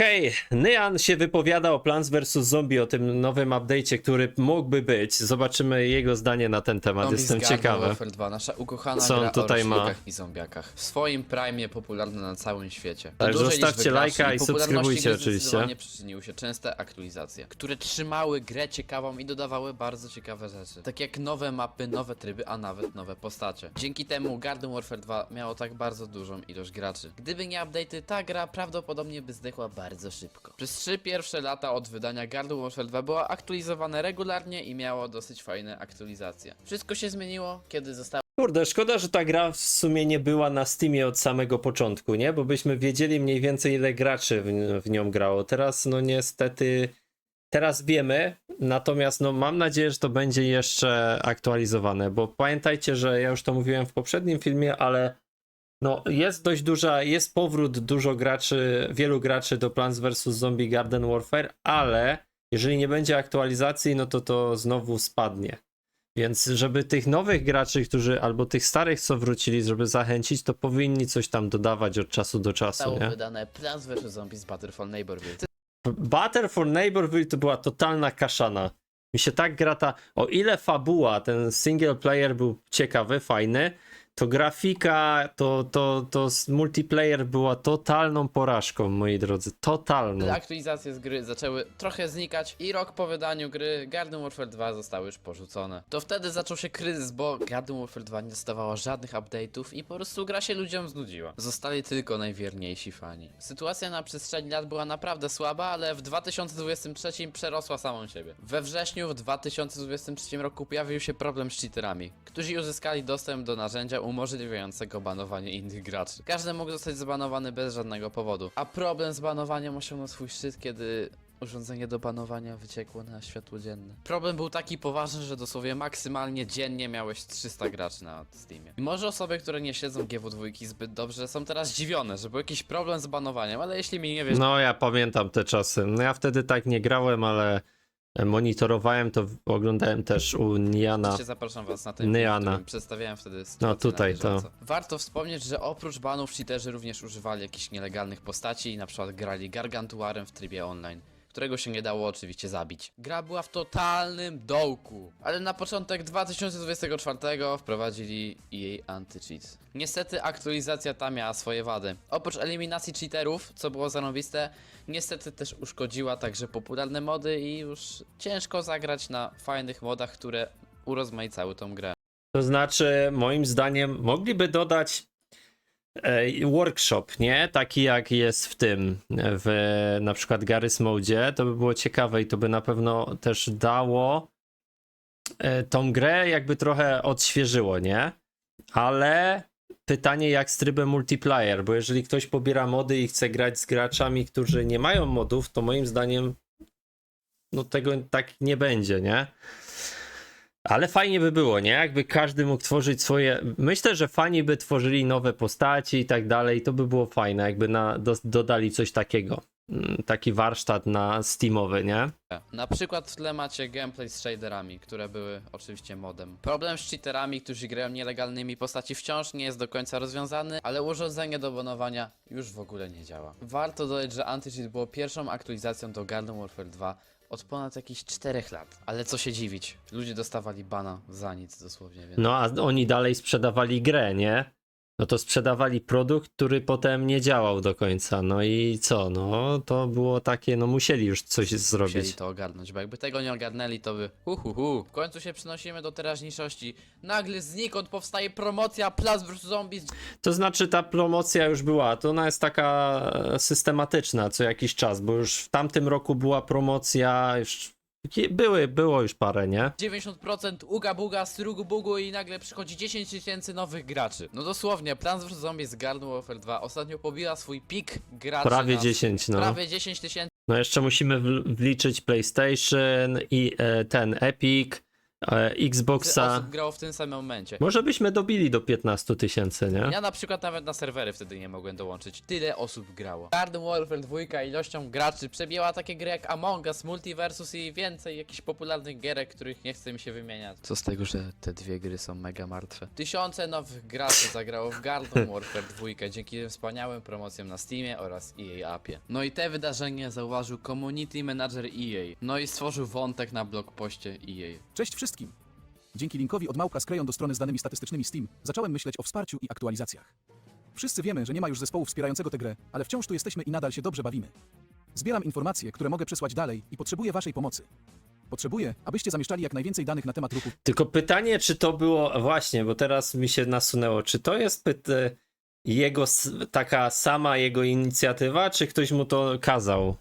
Okej, Nyan się wypowiada o Plants vs. Zombie, o tym nowym update'cie, który mógłby być. Zobaczymy jego zdanie na ten temat, Zombies jestem Garden ciekawy. Warfare 2, nasza ukochana Co on gra tutaj o ma? i zombiakach. W swoim prime popularna na całym świecie. Do Tak, dużej zostawcie lajka i subskrybujcie oczywiście. przyczyniły się częste aktualizacje, które trzymały grę ciekawą i dodawały bardzo ciekawe rzeczy. Tak jak nowe mapy, nowe tryby, a nawet nowe postacie. Dzięki temu Garden Warfare 2 miało tak bardzo dużą ilość graczy. Gdyby nie update'y, ta gra prawdopodobnie by zdechła bardzo szybko. Przez trzy pierwsze lata od wydania Garden Warfare 2 była aktualizowane regularnie i miało dosyć fajne aktualizacje. Wszystko się zmieniło, kiedy zostało Kurde, szkoda, że ta gra w sumie nie była na Steamie od samego początku, nie? Bo byśmy wiedzieli mniej więcej ile graczy w, w nią grało. Teraz no niestety, teraz wiemy, natomiast no mam nadzieję, że to będzie jeszcze aktualizowane, bo pamiętajcie, że ja już to mówiłem w poprzednim filmie, ale no jest dość duża, jest powrót dużo graczy, wielu graczy do Plants vs. Zombie Garden Warfare, ale jeżeli nie będzie aktualizacji, no to to znowu spadnie. Więc żeby tych nowych graczy, którzy albo tych starych, co wrócili, żeby zachęcić, to powinni coś tam dodawać od czasu do czasu, nie? wydane Plants vs. Zombies Battle for Neighborville. Battle for Neighborville to była totalna kaszana. Mi się tak gra ta... O ile fabuła, ten single player był ciekawy, fajny, to grafika, to, to, to multiplayer była totalną porażką, moi drodzy. Totalną. Aktualizacje z gry zaczęły trochę znikać i rok po wydaniu gry Garden Warfare 2 zostały już porzucone. To wtedy zaczął się kryzys, bo Garden Warfare 2 nie dostawała żadnych update'ów i po prostu gra się ludziom znudziła. Zostali tylko najwierniejsi fani. Sytuacja na przestrzeni lat była naprawdę słaba, ale w 2023 przerosła samą siebie. We wrześniu w 2023 roku pojawił się problem z cheaterami, którzy uzyskali dostęp do narzędzia umożliwiającego banowanie innych graczy. Każdy mógł zostać zbanowany bez żadnego powodu. A problem z banowaniem osiągnął swój szczyt, kiedy urządzenie do banowania wyciekło na światło dzienne. Problem był taki poważny, że dosłownie maksymalnie dziennie miałeś 300 graczy na Steamie. I może osoby, które nie śledzą GW2 zbyt dobrze są teraz zdziwione, że był jakiś problem z banowaniem, ale jeśli mi nie wiesz, No, ja pamiętam te czasy. No, ja wtedy tak nie grałem, ale monitorowałem to, oglądałem też u Niana. Oczywiście zapraszam was na ten film, Neana. którym przedstawiałem wtedy sytuację tutaj na to. Warto wspomnieć, że oprócz banów cheaterzy również używali jakichś nielegalnych postaci i na przykład grali Gargantuarem w trybie online. Którego się nie dało oczywiście zabić. Gra była w totalnym dołku. Ale na początek 2024 wprowadzili jej anti-cheat. Niestety aktualizacja ta miała swoje wady. Oprócz eliminacji cheaterów, co było zarąbiste, niestety też uszkodziła także popularne mody i już ciężko zagrać na fajnych modach, które urozmaicały tą grę. To znaczy, moim zdaniem, mogliby dodać workshop, nie? Taki jak jest w tym, w na przykład Garry's Mode. To by było ciekawe i to by na pewno też dało e, tą grę jakby trochę odświeżyło, nie? Ale pytanie jak z trybem multiplayer, bo jeżeli ktoś pobiera mody i chce grać z graczami, którzy nie mają modów, to moim zdaniem no tego tak nie będzie, nie? Ale fajnie by było, nie? Jakby każdy mógł tworzyć swoje. Myślę, że fani by tworzyli nowe postaci i tak dalej. To by było fajne, jakby na, do, dodali coś takiego. Mm, Taki warsztat na Steamowy, nie? Na przykład w tle macie gameplay z shaderami, które były oczywiście modem. Problem z cheaterami, którzy grają nielegalnymi postaci wciąż nie jest do końca rozwiązany, ale urządzenie do banowania już w ogóle nie działa. Warto dodać, że anti-cheat było pierwszą aktualizacją do Garden Warfare 2 od ponad jakichś 4 lat. Ale co się dziwić, ludzie dostawali bana za nic dosłownie, więc... No a oni dalej sprzedawali grę, nie? No to sprzedawali produkt, który potem nie działał do końca. No i co? No to było takie, no musieli już coś Musieli zrobić. to ogarnąć, bo jakby tego nie ogarnęli, to by hu hu hu. W końcu się przenosimy do teraźniejszości. Nagle znikąd powstaje promocja Plants vs Zombies To znaczy ta promocja już była, to ona jest taka e, systematyczna co jakiś czas, bo już w tamtym roku była promocja, już były, było już parę, nie? 90% uga buga, strugu bugu i nagle przychodzi 10 tysięcy nowych graczy. No dosłownie, Plants vs Zombies Garden Warfare 2 ostatnio pobiła swój pik graczy Prawie na 10, no. prawie 10 tysięcy No jeszcze musimy wliczyć PlayStation i e, ten Epic Xboxa. osób grało w tym samym momencie. Może byśmy dobili do 15 tysięcy, nie? Ja na przykład nawet na serwery wtedy nie mogłem dołączyć. Tyle osób grało. Garden Warfare 2 ilością graczy przebijała takie gry jak Among Us, Multiversus i więcej jakichś popularnych gierek, których nie chce mi się wymieniać. Co z tego, że te dwie gry są mega martwe? Tysiące nowych graczy zagrało w Garden Warfare 2 dzięki tym wspaniałym promocjom na Steamie oraz EA Appie. No i te wydarzenie zauważył Community Manager EA. No i stworzył wątek na blogpoście EA. Cześć wszystkim! Dzięki linkowi od Małka skleją do strony z danymi statystycznymi Steam, zacząłem myśleć o wsparciu i aktualizacjach. Wszyscy wiemy, że nie ma już zespołu wspierającego tę grę, ale wciąż tu jesteśmy i nadal się dobrze bawimy. Zbieram informacje, które mogę przesłać dalej i potrzebuję waszej pomocy. Potrzebuję, abyście zamieszczali jak najwięcej danych na temat ruchów Tylko pytanie, czy to było właśnie, bo teraz mi się nasunęło, czy to jest pyt- jego taka sama jego inicjatywa, czy ktoś mu to kazał?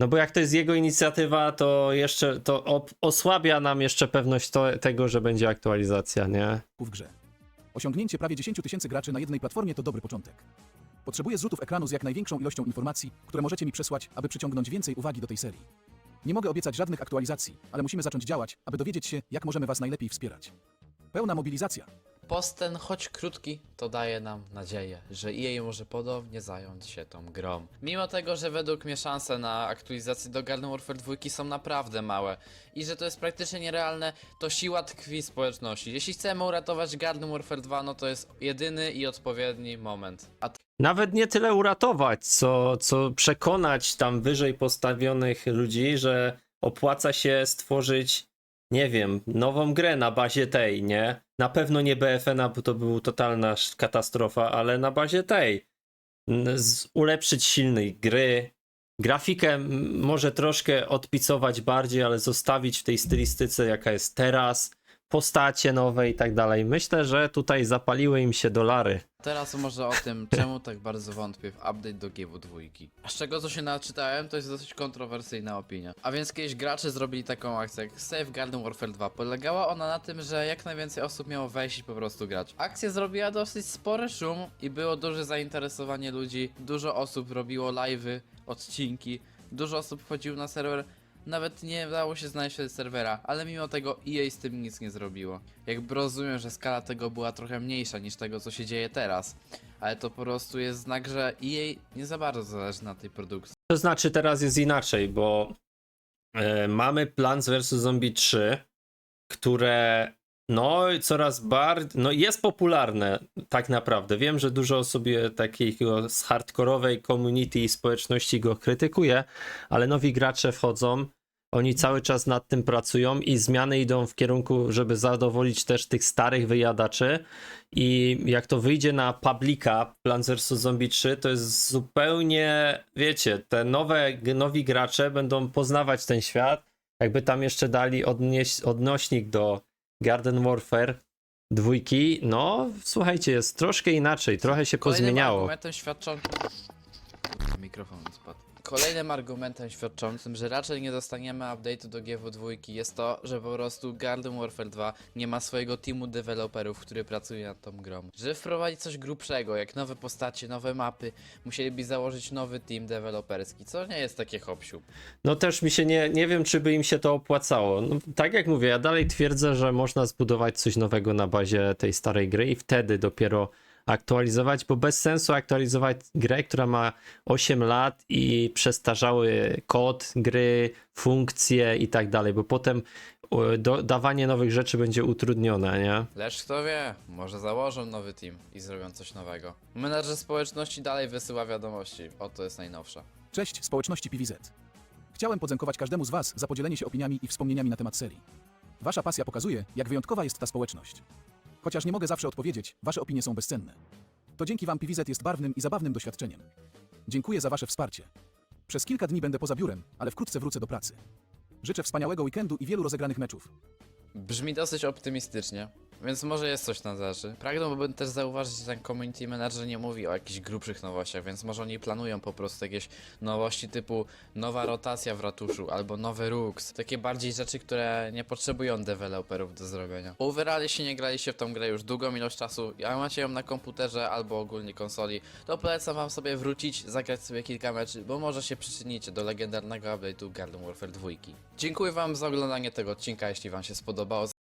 No bo jak to jest jego inicjatywa, to jeszcze to osłabia nam jeszcze pewność to, tego, że będzie aktualizacja, nie? w grze. Osiągnięcie prawie 10 tysięcy graczy na jednej platformie to dobry początek. Potrzebuję zrzutów ekranu z jak największą ilością informacji, które możecie mi przesłać, aby przyciągnąć więcej uwagi do tej serii. Nie mogę obiecać żadnych aktualizacji, ale musimy zacząć działać, aby dowiedzieć się, jak możemy was najlepiej wspierać. Pełna mobilizacja. Post ten, choć krótki, to daje nam nadzieję, że EA może ponownie zająć się tą grą. Mimo tego, że według mnie szanse na aktualizację do Garden Warfare 2 są naprawdę małe i że to jest praktycznie nierealne, to siła tkwi w społeczności. Jeśli chcemy uratować Garden Warfare 2, no to jest jedyny i odpowiedni moment. A Nawet nie tyle uratować, co, co przekonać tam wyżej postawionych ludzi, że opłaca się stworzyć, nie wiem, nową grę na bazie tej, nie? Na pewno nie BFN, bo to była totalna katastrofa, ale na bazie tej. Z- Ulepszyć silnej gry. Grafikę może troszkę odpicować bardziej, ale zostawić w tej stylistyce, jaka jest teraz. Postacie nowe i tak dalej. Myślę, że tutaj zapaliły im się dolary. Teraz może o tym, czemu tak bardzo wątpię w update do GW2. A z czego co się naczytałem, to jest dosyć kontrowersyjna opinia. A więc kiedyś gracze zrobili taką akcję jak Save Garden Warfare 2. Polegała ona na tym, że jak najwięcej osób miało wejść i po prostu grać. Akcja zrobiła dosyć spory szum i było duże zainteresowanie ludzi. Dużo osób robiło live'y, odcinki. Dużo osób wchodziło na serwer. Nawet nie dało się znaleźć wtedy serwera, ale mimo tego EA z tym nic nie zrobiło. Jakby rozumiem, że skala tego była trochę mniejsza niż tego, co się dzieje teraz. Ale to po prostu jest znak, że EA nie za bardzo zależy na tej produkcji. To znaczy teraz jest inaczej, bo e, mamy Plants vs Zombie 3, które no coraz bardziej, no jest popularne tak naprawdę. Wiem, że dużo osób je- takiego z hardkorowej community i społeczności go krytykuje, ale nowi gracze wchodzą, oni cały czas nad tym pracują i zmiany idą w kierunku, żeby zadowolić też tych starych wyjadaczy i jak to wyjdzie na publika Plants vs Zombie 3, to jest zupełnie, wiecie, te nowe, nowi gracze będą poznawać ten świat. Jakby tam jeszcze dali odnieś, odnośnik do Garden Warfare dwójki, no słuchajcie, jest troszkę inaczej, trochę się Kolejnym pozmieniało. argumentem świadczącym... Mikrofon mi spadł. Kolejnym argumentem świadczącym, że raczej nie dostaniemy update'u do GW2 jest to, że po prostu Garden Warfare 2 nie ma swojego teamu deweloperów, który pracuje nad tą grą. Żeby wprowadzić coś grubszego, jak nowe postacie, nowe mapy, musieliby założyć nowy team deweloperski, co nie jest takie hopsiu. No też mi się nie, nie wiem, czy by im się to opłacało. No, tak jak mówię, ja dalej twierdzę, że można zbudować coś nowego na bazie tej starej gry i wtedy dopiero aktualizować, bo bez sensu aktualizować grę, która ma 8 lat i przestarzały kod gry, funkcje i tak dalej, bo potem e, dodawanie nowych rzeczy będzie utrudnione, nie? Lecz kto wie, może założą nowy team i zrobią coś nowego. Menadżer społeczności dalej wysyła wiadomości, oto jest najnowsza. Cześć społeczności PVZ. Chciałem podziękować każdemu z Was za podzielenie się opiniami i wspomnieniami na temat serii. Wasza pasja pokazuje, jak wyjątkowa jest ta społeczność. Chociaż nie mogę zawsze odpowiedzieć, Wasze opinie są bezcenne. To dzięki Wam PVZ jest barwnym i zabawnym doświadczeniem. Dziękuję za Wasze wsparcie. Przez kilka dni będę poza biurem, ale wkrótce wrócę do pracy. Życzę wspaniałego weekendu i wielu rozegranych meczów. Brzmi dosyć optymistycznie, więc może jest coś na rzeczy. Pragnąłbym też zauważyć, że ten community manager nie mówi o jakichś grubszych nowościach, więc może oni planują po prostu jakieś nowości typu nowa rotacja w ratuszu albo nowe rooks. Takie bardziej rzeczy, które nie potrzebują deweloperów do zrobienia. Overall, jeśli nie graliście w tą grę już długą ilość czasu, a macie ją na komputerze albo ogólnie konsoli, to polecam wam sobie wrócić, zagrać sobie kilka meczy, bo może się przyczynicie do legendarnego update'u Garden Warfare 2. Dziękuję wam za oglądanie tego odcinka, jeśli wam się spodobało.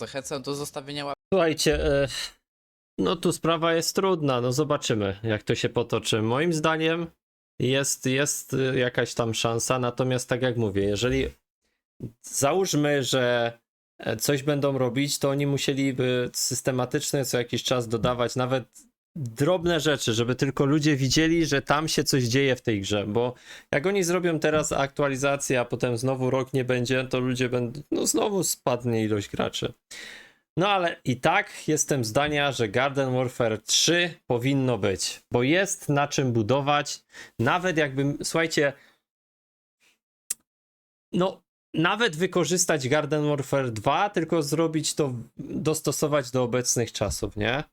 Zachęcam do zostawienia łapki Słuchajcie, e, no tu sprawa jest trudna, no zobaczymy jak to się potoczy. Moim zdaniem jest, jest jakaś tam szansa, natomiast tak jak mówię, jeżeli załóżmy, że e, coś będą robić, to oni musieliby systematycznie co jakiś czas dodawać nawet drobne rzeczy, żeby tylko ludzie widzieli, że tam się coś dzieje w tej grze, bo jak oni zrobią teraz aktualizację, a potem znowu rok nie będzie, to ludzie będą, no znowu spadnie ilość graczy. No ale i tak jestem zdania, że Garden Warfare 3 powinno być, bo jest na czym budować. Nawet jakbym, słuchajcie, no nawet wykorzystać Garden Warfare 2, tylko zrobić to, dostosować do obecnych czasów, nie?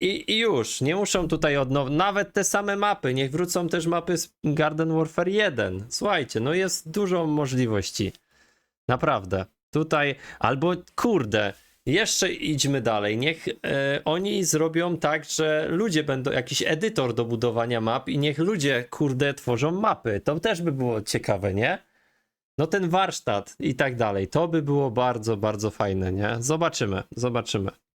I, I już, nie muszą tutaj od nowa, nawet te same mapy, niech wrócą też mapy z Garden Warfare 1. Słuchajcie, no jest dużo możliwości. Naprawdę. Tutaj, albo kurde, jeszcze idźmy dalej. Niech e, oni zrobią tak, że ludzie będą, jakiś edytor do budowania map i niech ludzie, kurde, tworzą mapy. To też by było ciekawe, nie? No ten warsztat i tak dalej. To by było bardzo, bardzo fajne, nie? Zobaczymy, zobaczymy.